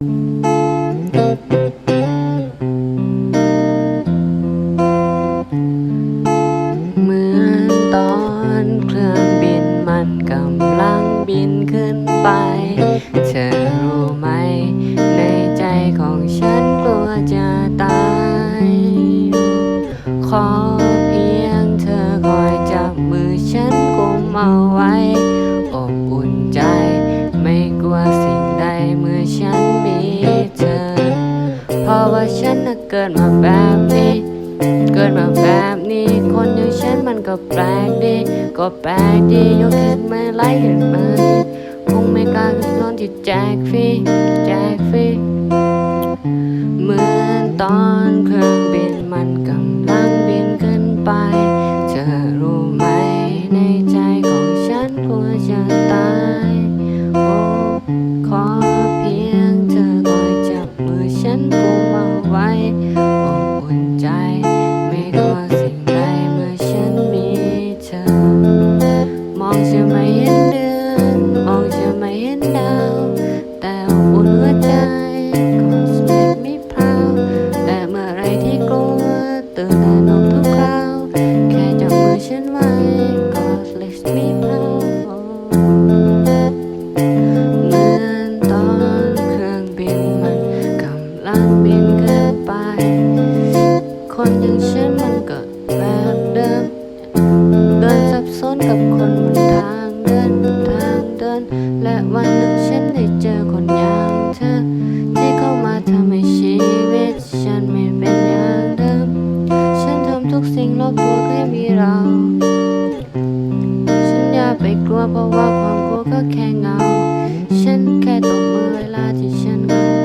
เหมือนตอนเครื่องบินมันกำลังบินขึ้นไป ว่าฉันน่ะเกิดมาแบบนี้ เกิดมาแบบนี้ คนอย่างฉันมันก็แปลกดี ก็แปลกดียกขึ้นมาไล่เห็นมาคงไม่กล้าขึ้นนอนที่แจกฟรีแจกฟรีเหมือนตอนเคย คนอย่างฉันมันก็แบบเดิมเดินสับสนกับคนบนทางเดินทางเดิน และวันหนึ่งฉันได้เจอคนอย่างเธอ ที่เข้ามาทำให้ชีวิตฉันไม่เป็นอย่างเดิม ฉันทำทุกสิ่งรอบตัวแค่มีเรา ฉันอย่าไปกลัวเพราะว่าความกลัวก็แค่เงา ฉันแค่ตบมือเวลาที่ฉันเหงา